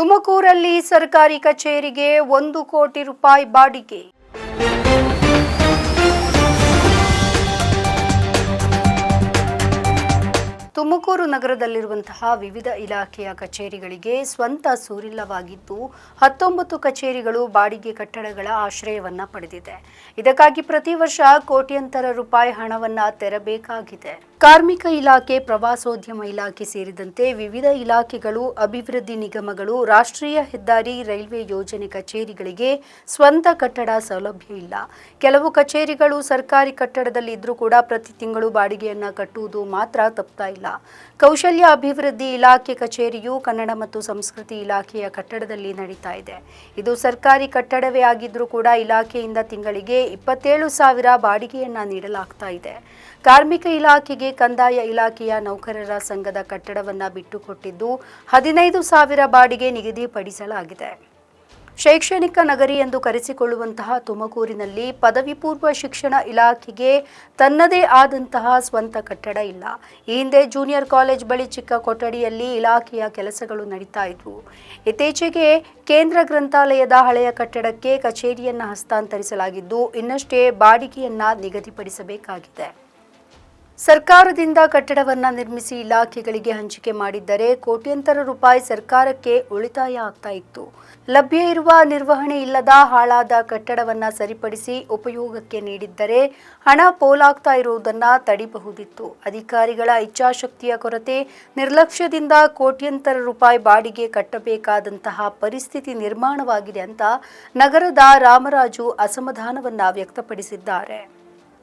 ತುಮಕೂರಲ್ಲಿ ಸರ್ಕಾರಿ ಕಚೇರಿಗೆ ಒಂದು ಕೋಟಿ ರೂಪಾಯಿ ಬಾಡಿಗೆ. ತುಮಕೂರು ನಗರದಲ್ಲಿರುವಂತಹ ವಿವಿಧ ಇಲಾಖೆಯ ಕಚೇರಿಗಳಿಗೆ ಸ್ವಂತ ಸೂರಿಲ್ಲವಾಗಿದ್ದು, ಹತ್ತೊಂಬತ್ತು ಕಚೇರಿಗಳು ಬಾಡಿಗೆ ಕಟ್ಟಡಗಳ ಆಶ್ರಯವನ್ನ ಪಡೆದಿದೆ. ಇದಕ್ಕಾಗಿ ಪ್ರತಿ ವರ್ಷ ಕೋಟ್ಯಂತರ ರೂಪಾಯಿ ಹಣವನ್ನ ತೆರಬೇಕಾಗಿದೆ. ಕಾರ್ಮಿಕ ಇಲಾಖೆ, ಪ್ರವಾಸೋದ್ಯಮ ಇಲಾಖೆ ಸೇರಿದಂತೆ ವಿವಿಧ ಇಲಾಖೆಗಳು, ಅಭಿವೃದ್ಧಿ ನಿಗಮಗಳು, ರಾಷ್ಟ್ರೀಯ ಹೆದ್ದಾರಿ ರೈಲ್ವೆ ಯೋಜನೆ ಕಚೇರಿಗಳಿಗೆ ಸ್ವಂತ ಕಟ್ಟಡ ಸೌಲಭ್ಯ ಇಲ್ಲ. ಕೆಲವು ಕಚೇರಿಗಳು ಸರ್ಕಾರಿ ಕಟ್ಟಡದಲ್ಲಿ ಇದ್ರೂ ಕೂಡ ಪ್ರತಿ ತಿಂಗಳು ಬಾಡಿಗೆಯನ್ನು ಕಟ್ಟುವುದು ಮಾತ್ರ ತಪ್ತಾ ಇಲ್ಲ. ಕೌಶಲ್ಯ ಅಭಿವೃದ್ಧಿ ಇಲಾಖೆ ಕಚೇರಿಯು ಕನ್ನಡ ಮತ್ತು ಸಂಸ್ಕೃತಿ ಇಲಾಖೆಯ ಕಟ್ಟಡದಲ್ಲಿ ನಡೀತಾ ಇದೆ. ಇದು ಸರ್ಕಾರಿ ಕಟ್ಟಡವೇ ಆಗಿದ್ರೂ ಕೂಡ ಇಲಾಖೆಯಿಂದ ತಿಂಗಳಿಗೆ ಇಪ್ಪತ್ತೇಳು ಸಾವಿರ ಬಾಡಿಗೆಯನ್ನ ನೀಡಲಾಗ್ತಾ ಇದೆ. ಕಾರ್ಮಿಕ ಇಲಾಖೆಗೆ ಕಂದಾಯ ಇಲಾಖೆಯ ನೌಕರರ ಸಂಘದ ಕಟ್ಟಡವನ್ನು ಬಿಟ್ಟುಕೊಟ್ಟಿದ್ದು ಹದಿನೈದು ಸಾವಿರ ಬಾಡಿಗೆ ನಿಗದಿಪಡಿಸಲಾಗಿದೆ. ಶೈಕ್ಷಣಿಕ ನಗರಿ ಎಂದು ಕರೆಸಿಕೊಳ್ಳುವಂತಹ ತುಮಕೂರಿನಲ್ಲಿ ಪದವಿ ಪೂರ್ವ ಶಿಕ್ಷಣ ಇಲಾಖೆಗೆ ತನ್ನದೇ ಆದಂತಹ ಸ್ವಂತ ಕಟ್ಟಡ ಇಲ್ಲ. ಈ ಹಿಂದೆ ಜೂನಿಯರ್ ಕಾಲೇಜ್ ಬಳಿ ಚಿಕ್ಕ ಕೊಠಡಿಯಲ್ಲಿ ಇಲಾಖೆಯ ಕೆಲಸಗಳು ನಡೀತಾ ಇದ್ವು. ಇತ್ತೀಚೆಗೆ ಕೇಂದ್ರ ಗ್ರಂಥಾಲಯದ ಹಳೆಯ ಕಟ್ಟಡಕ್ಕೆ ಕಚೇರಿಯನ್ನು ಹಸ್ತಾಂತರಿಸಲಾಗಿದ್ದು ಇನ್ನಷ್ಟೇ ಬಾಡಿಗೆಯನ್ನ ನಿಗದಿಪಡಿಸಬೇಕಾಗಿದೆ. ಸರ್ಕಾರದಿಂದ ಕಟ್ಟಡವನ್ನ ನಿರ್ಮಿಸಿ ಇಲಾಖೆಗಳಿಗೆ ಹಂಚಿಕೆ ಮಾಡಿದ್ದರೆ ಕೋಟ್ಯಂತರ ರೂಪಾಯಿ ಸರ್ಕಾರಕ್ಕೆ ಉಳಿತಾಯ ಆಗ್ತಾ ಇತ್ತು. ಲಭ್ಯ ಇರುವ ನಿರ್ವಹಣೆ ಇಲ್ಲದ ಹಾಳಾದ ಕಟ್ಟಡವನ್ನ ಸರಿಪಡಿಸಿ ಉಪಯೋಗಕ್ಕೆ ನೀಡಿದ್ದರೆ ಹಣ ಪೋಲಾಗ್ತಾ ಇರುವುದನ್ನ ತಡಿಬಹುದಿತ್ತು. ಅಧಿಕಾರಿಗಳ ಇಚ್ಛಾಶಕ್ತಿಯ ಕೊರತೆ, ನಿರ್ಲಕ್ಷ್ಯದಿಂದ ಕೋಟ್ಯಂತರ ರೂಪಾಯಿ ಬಾಡಿಗೆ ಕಟ್ಟಬೇಕಾದಂತಹ ಪರಿಸ್ಥಿತಿ ನಿರ್ಮಾಣವಾಗಿದೆ ಅಂತ ನಗರದ ರಾಮರಾಜು ಅಸಮಾಧಾನವನ್ನು ವ್ಯಕ್ತಪಡಿಸಿದ್ದಾರೆ.